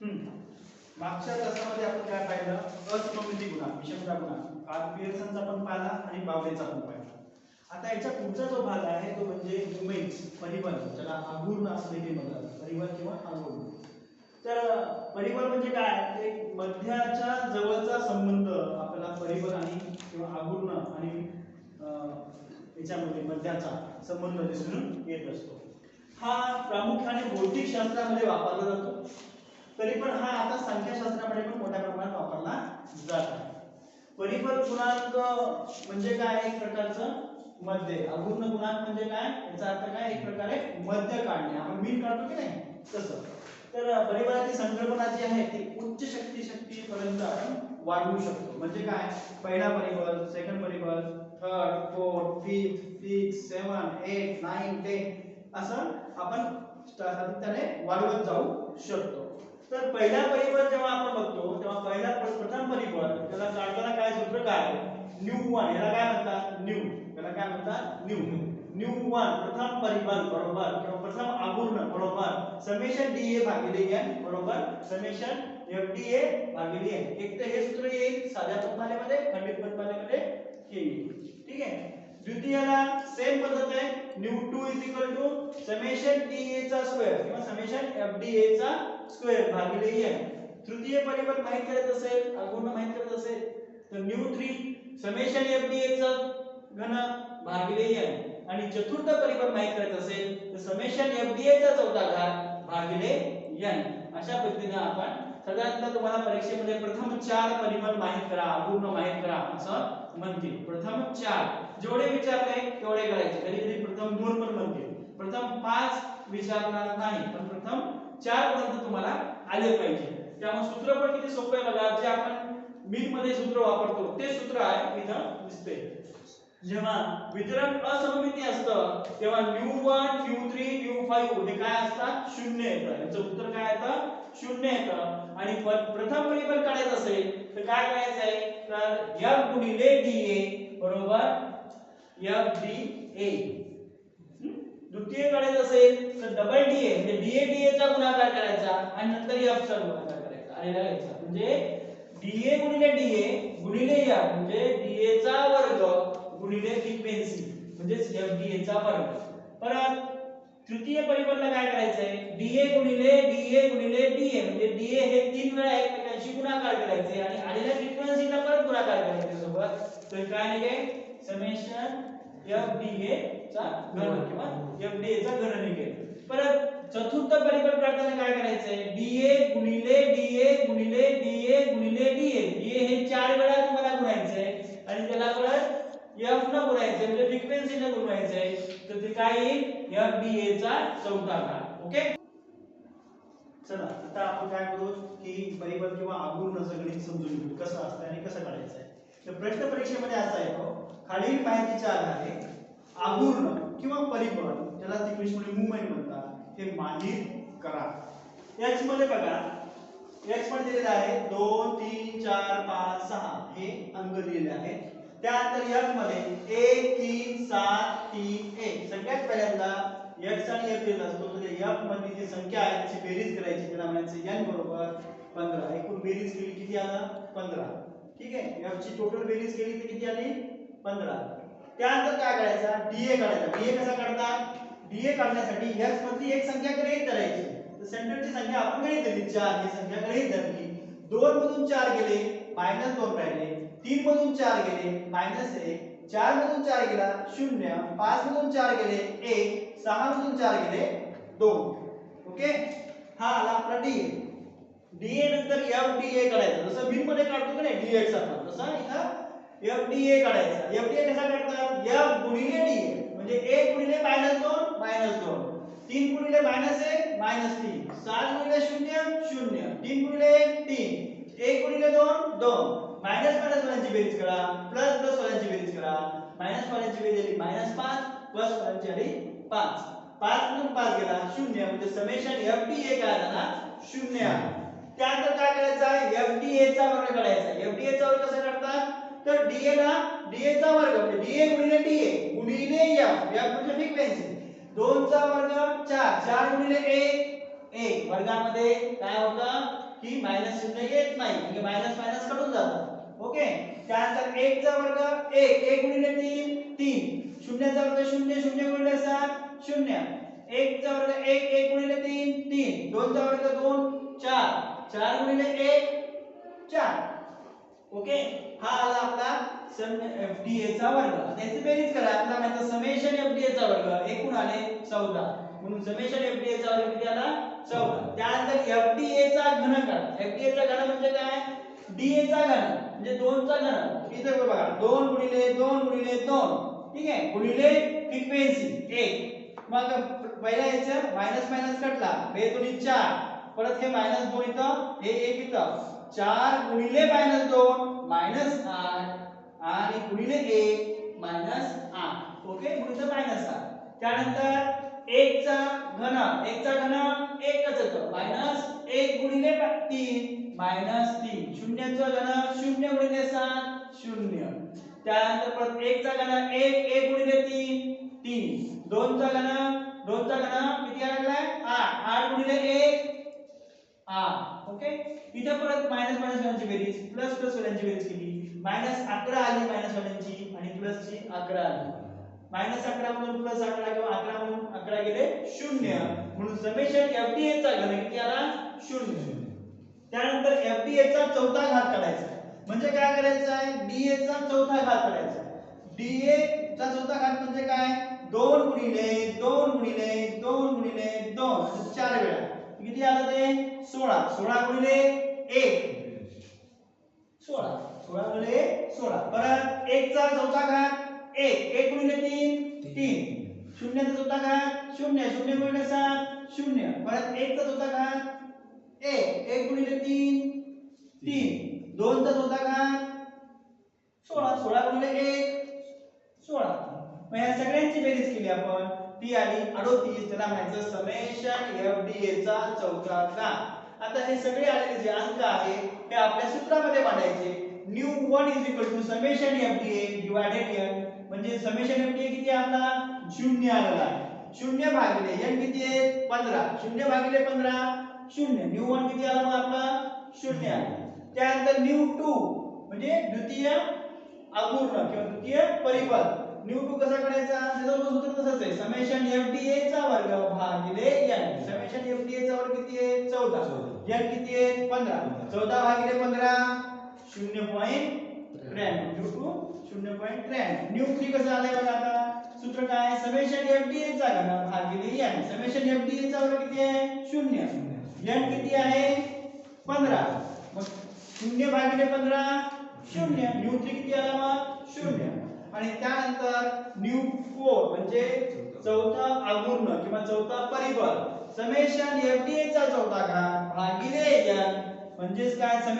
मागच्या तासामध्ये आपण काय पाहिलं? असममिती गुणा विषमता गुणा आज पिअर्सनचा पण पाहिला आणि बावडेचा पण पाहिला. आता याचा पुढचा जो भाग आहे तो म्हणजे मुंबईच परिवहन ज्याला आघूर्ण असलेले म्हणतात परिवहन किंवा अगुर्ण तर परिवहन म्हणजे काय? एक मध्याच्या जवळचा संबंध आपल्याला परिवहन आणि किंवा आघूर्ण आणि याच्यामध्ये मध्याचा संबंध दिसून येत असतो. हा प्रामुख्याने भौतिक शास्त्रामध्ये वापरला जातो. तरी पण हा आता संख्याशास्त्रामध्ये पण मोठ्या प्रमाणात वापरला जात आहे. परिबळ गुणांक म्हणजे काय एक प्रकारचं? मध्य. अपूर्ण गुणांक म्हणजे काय? याचा अर्थ काय? एक प्रकारे मध्य काढणे. आपण मीन काढतो की नाही? तसं. तर परिवाराची संकल्पना जी आहे ती उच्च शक्ती शक्तीपर्यंत आपण वाढवू शकतो. म्हणजे काय? पहिला परिबल second परिबल third fourth fifth six seven eight nine ten असं आपण सातत्याने वाढवत जाऊ शकतो. तर पहिला परिबळ जेव्हा आपण बघतो तेव्हा पहिला प्रथम परिबळ त्याला काढताना काय सूत्र काय न्यू वन. याला काय म्हणतात? न्यू. त्याला काय म्हणतात? न्यू. Nu one. प्रथम परिबळ बरोबर. किंवा प्रथम आपूर्ण बरोबर. समेशन डी ए भागिले एन बरोबर. समेशन एफ डी ए भागिले एन एक तर हे सूत्र येईल साध्या पदमालेमध्ये खंडित पदमालेमध्ये येईल. ठीक आहे? द्वितीयाला सेम पद्धत आहे. Nu two is equal to summation D A चा स्क्वेअर किंवा समेशन एफ डी ए चा स्क्वेअर भागिले एन तृतीय परिबळ माहीत करत असेल अगुण माहीत करत असेल तर nu three summation F D H घन भागिले एन आणि चतुर्थ परिबळ माहीत करत असेल तर समेशन एफ डी एचा चा चौथा घात भागिले एन अशा पद्धतीने आपण साधारणतः तुम्हाला परीक्षेमध्ये प्रथम चार परिबळ माहीत करा अपूर्ण माहीत करा असं म्हणतील. प्रथम चार. जेवढे विचारले तेवढे करायचे. कधी कधी प्रथम दोन पण म्हणतील. प्रथम पाच विचारणार नाही पण प्रथम चार पर्यंत तुम्हाला आले पाहिजे. त्यामुळे सूत्र पण किती सोपं आहे बघा जे आपण मीन मध्ये सूत्र वापरतो ते सूत्र आहे इथं दिसते जेव्हा वितरण असममिती असतं तेव्हा nu one nu three nu five हे काय असतात? शून्य येतं. याचं उत्तर काय येतं? शून्य येतं. आणि प्रथम परिबळ काढायचं असेल तर काय करायचं आहे? तर एफ गुणिले ए बरोबर? F D A. तृतीय काढायचं असेल तर डबल डी ए म्हणजे डी ए डी ए चा गुणाकार करायचा आणि नंतर एफ चा गुणाकार करायचा. आणि घ्यायचा म्हणजे डी ए गुणिले डी ए गुणिले एफ म्हणजे डी ए चा वर्ग गुणिले फ्रिक्वेन्सी म्हणजेच एफ डी ए चा वर्ग. परत तृतीय परिबळला काय करायचंय? डी ए गुणिले डी ए गुणिले डी ए म्हणजे डी ए हे तीन वेळा एकमेकांशी गुणाकार करायचे आणि आलेल्या फ्रिक्वेन्सीला परत गुणाकार करायचे सोबत. तर काय निघेल समेशन एफ डी ए चा घन किंवा एफ डी ए चा घन निघेल परत चतुर्थ परिबळ काढताना काय करायचंय? डी ए गुणिले डी ए गुणिले डी ए गुणिले डी ए डी ए हे चार वेळा तुम्हाला गुणायचंय आणि त्याला परत एफ न गुणायचंय म्हणजे फ्रिक्वेन्सी न गुणायचंय तर ते काय येईल? एफ चा चौथा घात ओके चला आता आपण काय करू? की परिबळ किंवा आगुण गणित समजून घेऊ. कसं असतं आणि कसं काढायचं आहे तर प्रश्न परीक्षेमध्ये असा येतो. खालील माहितीच्या आधारे आगुर्ण किंवा परिबळ ज्याला इंग्लिशमध्ये मुवमेंट म्हणतात हे माहीत करा. याच मध्ये बघा. एक्समध्ये दिलेलं आहे दोन तीन चार पाच सहा. हे अंक दिलेले आहेत. त्यानंतर एफमध्ये एक तीन सात तीन एक. सगळ्यात पहिल्यांदा एक्स आणि एफ दिलेला असतो. तर एफमध्ये जी संख्या आहे त्याची बेरीज करायची. त्याला म्हणायचं एन बरोबर पंधरा. एकूण बेरीज केली किती आलं? पंधरा. ठीक आहे? एफ ची टोटल बेरीज केली तर किती आली? पंधरा. त्यानंतर काय करायचा? डीए काढायचा. डीए कसा काढतात डीए काढण्यासाठी एक्स मधली एक संख्या गृहीत धरायची. तर सेंटरची संख्या आपण गृहीत धरली. चार ही संख्या गृहीत धरली. दोन मधून चार गेले मायनस दोन राहिले. तीन मधून चार गेले मायनस एक. चार मधून चार गेला शून्य. पाच मधून चार गेले एक. सहा मधून चार गेले दोन. ओके हा आला आपला डीए डीए नंतर एफ डी ए काढायचा. जसं बिलमध्ये काढतो की नाही? डीएक्स आपण. तसा इथं एफ डी ए काढायचा. एफ डी ए कसा काढतात एफ गुणिले डी ए. म्हणजे एक गुणिले मायनस दोन मायनस दोन. तीन गुणिले मायनस एक मायनस तीन. सात गुणिले शून्य शून्य. तीन गुणिले एक तीन. एक गुणिले दोन दोन. मायनस मायनस वाल्यांची बेरीज करा. प्लस प्लस वाल्यांची बेरीज करा. मायनस वाल्यांची बेरीज आली मायनस पाच प्लस वाल्यांची आली पाच. पाच मधून पाच गेला शून्य. म्हणजे समेशन एफ डी ए काय झाला ना शून्य त्यानंतर काय करायचं? एफ डी ए चा वर्ग काढायचा. एफ डी ए चा वर्ग कसा काढतात तर डीए ला डीए चा वर्ग म्हणजे डीए गुणिले डी गुणिले एफ एफ म्हणजे फ्रिक्वेन्सी दोन चा वर्ग चार चार गुणिले एक एक वर्गामध्ये काय होतं? की मायनस चिन्ह येत नाही म्हणजे मायनस मायनसकडून जातात ओके त्यानंतर एक चा वर्ग एक एक गुणिले तीन तीन. शून्याचा वर्ग शून्य शून्य गुणिले सात शून्य. एक चा वर्ग एक एक गुणिले तीन तीन. दोन चा वर्ग दोन चार. चार गुणिले एक चार. ओके? हा आला आपला सम एफ डी ए चा वर्ग. आता याची बेरीज करा. आपला माहिती समेशन एफ डी ए चा वर्ग. एकूण आले 14 म्हणून समेशन एफ डी ए चा वर्ग किती आला? 14 त्यानंतर एफ डी ए चा घन काढा एफ डी ए चा घन म्हणजे काय? डी ए चा घन. म्हणजे 2 चा घन. इथे बघा. 2 गुणिले 2 गुणिले 2 ठीक आहे? गुणिले फ्रिक्वेन्सी 1 मग पहिला याचं मायनस मायनस कटला. हे दोन्ही 4 परत हे मायनस 2 इथं. हे 1 इथं. चार गुणिले मायनस दोन मायनस आठ आणि गुणिले एक मायनस आठ. ओके गुणिले मायनस आठ. त्यानंतर एकचा घन एकचा घन एकच येतो मायनस एक गुणिले तीन मायनस तीन. शून्याचा घन शून्य गुणिले सात शून्य. त्यानंतर परत एकचा घन एक एक गुणिले तीन तीन. दोनचा घन दोनचा घन किती आला आठ. आठ गुणिले एक आठ. ओके इथे परत मायनस मायनस वाल्यांची बेरीज प्लस प्लस वाल्यांची बेरीज केली. मायनस अकरा आली मायनस वाल्यांची आणि प्लस ची अकरा आली. मायनस अकरा म्हणून प्लस अकरा किंवा अकरा म्हणून अकरा गेले शून्य. म्हणून समेशन एफडीए चा घन किती आला? शून्य. त्यानंतर एफडीए चा चौथा घात काढायचा. म्हणजे काय करायचं आहे? डीए चा चौथा घात काढायचा. डीए चा चौथा घात म्हणजे काय? दोन गुणिले दोन गुणिले दोन गुणिले दोन. चार वेळा. किती आलं ते? सोळा. सोळा गुणिले एक. सोळा. सोळा गुणिले सोळा. परत एक चा चौथा घात एक. एक गुणिले तीन. तीन. शून्याचा चौथा घात शून्य. शून्य गुणिले सात. शून्य. परत एक चा चौथा घात एक. एक गुणिले तीन. तीन. दोन चा चौथा घात सोळा. सोळा गुणिले एक. सोळा. मग ह्या सगळ्यांची बेरीज केली आपण. ती आली अडोतीस त्याला म्हणायचं समेशन एफ डी ए चा चौथा घात आता हे सगळे आलेले जे अंक आहे हे आपल्या सूत्रामध्ये मांडायचे. Nu one is equal to summation F D A divided N म्हणजे समेशन एफ डी ए किती आपला? शून्य आलेला आहे. शून्य भागिले एन किती आहे? पंधरा. शून्य भागिले पंधरा शून्य. न्यू वन किती आला मग आपला? शून्य आला. त्यानंतर न्यू टू म्हणजे द्वितीय अपूर्ण किंवा द्वितीय परिपथ. न्यू टू कसा काढायचा त्याचं सूत्र तसंच आहे. समेशन एफ डी ए चा वर्ग भागिले N summation F D A चा वर्ग किती आहे? 14 एन किती आहे? 15 14 भागिले 15 0.93 न्यू टू 0.93 न्यू थ्री कसं आलंय बघा आता? सूत्र काय समेशन एफ डी ए चा घन भागिले N summation F D A चा वर्ग किती आहे? 0 एन किती आहे? 15 मग 0 भागिले 15 शून्य. न्यू थ्री किती आला मग? शून्य. आणि त्यानंतर न्यू फोर म्हणजे चौथा अपूर्ण किंवा चौथा परिबळ समेशन एफ डी चा चौथा घात भागिले एन म्हणजेच काय? समेशन